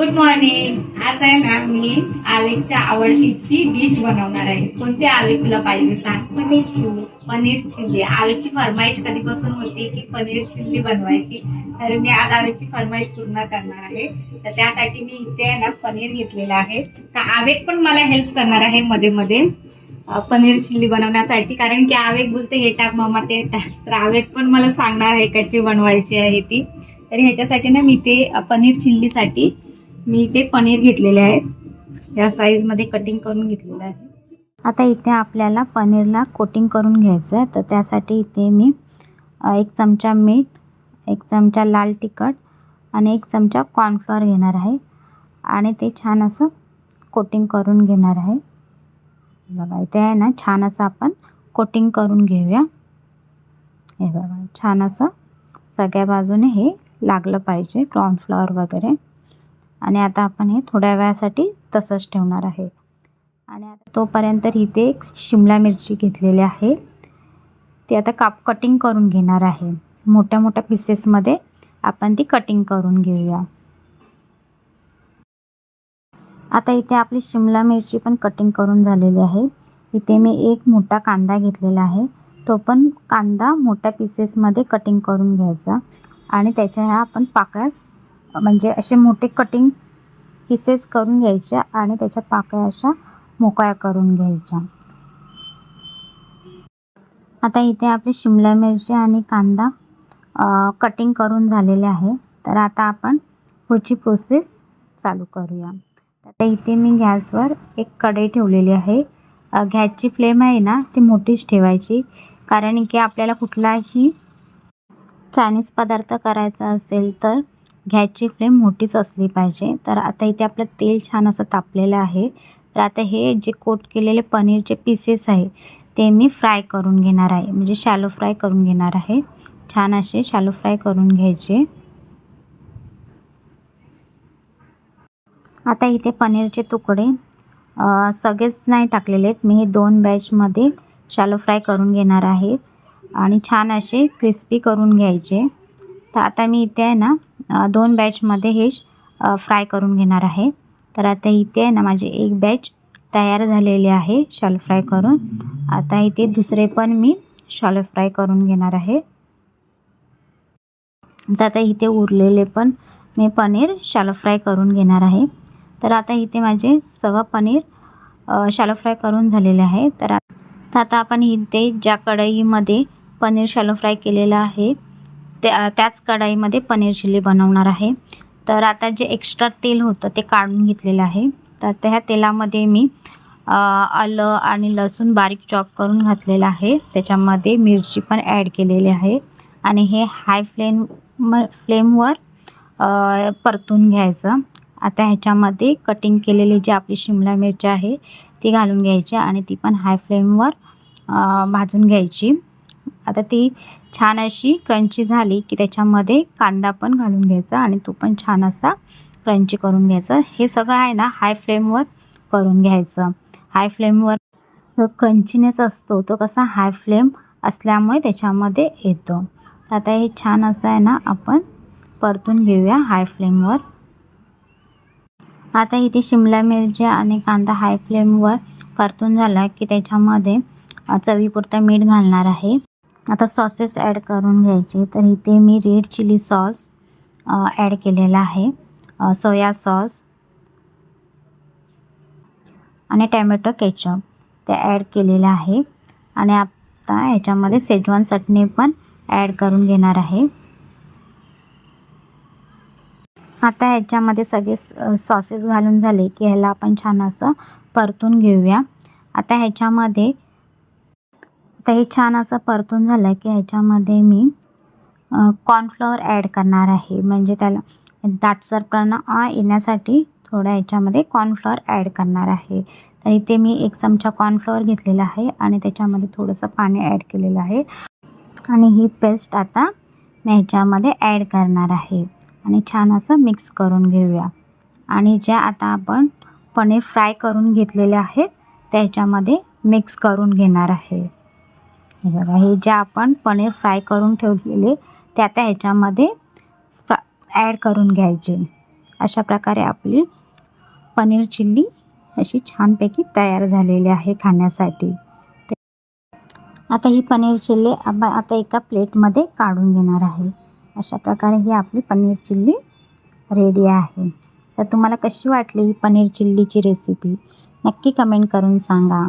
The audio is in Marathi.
गुड मॉर्निंग आज आहे ना मी आवेगच्या आवडतीची डिश बनवणार आहे. कोणती आवेग तुला पाहिजे सांग? पनीर चिल्ली पनीर चिल्ली आवेगची फरमाईश कधीपासून होती की पनीर चिल्ली बनवायची? तर मी आज आवेगची फरमाईश पूर्ण करणार आहे. तर त्यासाठी मी इथे आहे ना पनीर घेतलेलं आहे. तर आवेग पण मला हेल्प करणार आहे मध्ये मध्ये पनीर चिल्ली बनवण्यासाठी. कारण की आवेग बोलते हे टाक मामा ते टाक. तर आवेग पण मला सांगणार आहे कशी बनवायची आहे ती. तर ह्याच्यासाठी ना मी ते पनीर चिल्लीसाठी मी इथे पनीर घेतलेले आहे या साईजमध्ये कटिंग करून घेतलेलं आहे. आता इथे आपल्याला पनीरला कोटिंग करून घ्यायचं आहे. तर त्यासाठी इथे मी एक चमचा मीठ एक चमचा लाल तिखट आणि एक चमचा कॉर्नफ्लॉवर घेणार आहे. आणि ते छान असं कोटिंग करून घेणार आहे. बघा इथे आहे ना छान असं आपण कोटिंग करून घेऊया. हे बघा छान असं सगळ्या बाजूने हे लागलं पाहिजे कॉर्नफ्लॉवर वगैरे. आणि आता आपण हे थोड्या वेळासाठी तसंच ठेवणार आहे. आणि आता तोपर्यंत इथे एक शिमला मिरची घेतलेली आहे. ती आता काप कटिंग करून घेणार आहे. मोठ्या मोठ्या पीसेसमध्ये आपण ती कटिंग करून घेऊया. आता इथे आपली शिमला मिरची पण कटिंग करून झालेली आहे. इथे मी एक मोठा कांदा घेतलेला आहे. तो पण कांदा मोठ्या पीसेसमध्ये कटिंग करून घ्यायचा. आणि त्याच्या ह्या आपण पाकळ्यास म्हणजे असे मोठे कटिंग पीसेस करून घ्यायच्या आणि त्याच्या पाकळ्या अशा मोकळ्या करून घ्यायच्या. आता इथे आपली शिमला मिरची आणि कांदा कटिंग करून झालेले आहे. तर आता आपण पुढची प्रोसेस चालू करूया. आता इथे मी गॅसवर एक कढई ठेवलेली आहे. गॅसची फ्लेम आहे ना ती मोठीच ठेवायची. कारण की आपल्याला कुठलाही चायनीज पदार्थ करायचा असेल तर गॅसची फ्लेम मोठीच असली पाहिजे. तर आता इथे आपलं तेल छान असं तापलेलं आहे. तर आता हे जे कोट केलेले पनीरचे पीसेस आहे ते मी फ्राय करून घेणार आहे. म्हणजे शॅलो फ्राय करून घेणार आहे. छान असे शॅलो फ्राय करून घ्यायचे. आता इथे पनीरचे तुकडे सगळेच नाही टाकलेले आहेत. मी हे दोन बॅचमध्ये शॅलो फ्राय करून घेणार आहे. आणि छान असे क्रिस्पी करून घ्यायचे. तर आता मी इथे आहे ना दोन बॅचमध्ये हे फ्राय करून घेणार आहे. तर आता इथे आहे ना माझे एक बॅच तयार झालेली आहे शॉल फ्राय करून. आता इथे दुसरे पण मी शॉल फ्राय करून घेणार आहे. तर आता इथे उरलेले पण मी पनीर शालो फ्राय करून घेणार आहे. तर आता इथे माझे सगळं पनीर शालो फ्राय करून झालेले आहे. तर आता आपण इथे ज्या कढईमध्ये पनीर शालो फ्राय केलेलं आहे त्या त्याच कढाईमध्ये पनीर चिल्ली बनवणार आहे. तर आता जे एक्स्ट्रा तेल होतं ते काढून घेतलेलं आहे. तर त्या तेलामध्ये मी आलं आणि लसूण बारीक चॉप करून घातलेलं आहे. त्याच्यामध्ये मिरची पण ॲड केलेली आहे. आणि हे हाय फ्लेम म फ्लेमवर परतून घ्यायचं. आता ह्याच्यामध्ये कटिंग केलेली जी आपली शिमला मिरची आहे ती घालून घ्यायची आणि ती पण हाय फ्लेमवर भाजून घ्यायची. आता ती छान अशी क्रंची झाली की त्याच्यामध्ये कांदा पण घालून घ्यायचा आणि तो पण छान असा क्रंची करून घ्यायचा. हे सगळं आहे ना हाय फ्लेमवर करून घ्यायचं. हाय फ्लेमवर जो क्रंचीनेस असतो तो कसा हाय फ्लेम असल्यामुळे त्याच्यामध्ये येतो. आता हे छान असं आहे ना आपण परतून घेऊया हाय फ्लेमवर आता इथे शिमला मिरची आणि कांदा हाय फ्लेमवर परतून झाला की त्याच्यामध्ये चवीपुरता चवीपुरतं मीठ घालणार आहे. आता सॉसेस ॲड करून घ्यायचे. तर इथे मी रेड चिली सॉस ॲड केलेला आहे. सोया सॉस आणि टॅमॅटो केचप ते ॲड केलेलं आहे. आणि आता ह्याच्यामध्ये सेजवान चटणी पण ॲड करून घेणार आहे. आता ह्याच्यामध्ये सगळे सॉसेस घालून झाले की ह्याला आपण छान असं परतून घेऊया. आता ह्याच्यामध्ये आता हे छान असं परतून झालं की ह्याच्यामध्ये मी कॉर्नफ्लॉवर ॲड करणार आहे. म्हणजे त्याला दाटसरपणा येण्यासाठी थोडं याच्यामध्ये कॉर्नफ्लॉवर ॲड करणार आहे. तर इथे मी एक चमचा कॉर्नफ्लॉवर घेतलेला आहे आणि त्याच्यामध्ये थोडंसं पाणी ॲड केलेलं आहे. आणि ही पेस्ट आता मी ह्याच्यामध्ये ॲड करणार आहे. आणि छान असं मिक्स करून घेऊया. आणि ज्या आता आपण पनीर फ्राय करून घेतलेले आहेत त्याच्यामध्ये मिक्स करून घेणार आहे. हे बघा हे जे आपण पनीर फ्राय करून ठेवलेले ते आता ह्याच्यामध्ये ॲड करून घ्यायचे. अशा प्रकारे आपली पनीर चिल्ली अशी छानपैकी तयार झालेली आहे खाण्यासाठी. आता ही पनीर चिल्ली आपण आता एका प्लेटमध्ये काढून घेणार आहे. अशा प्रकारे ही आपली पनीर चिल्ली रेडी आहे. तर तुम्हाला कशी वाटली ही पनीर चिल्लीची रेसिपी? नक्की कमेंट करून सांगा.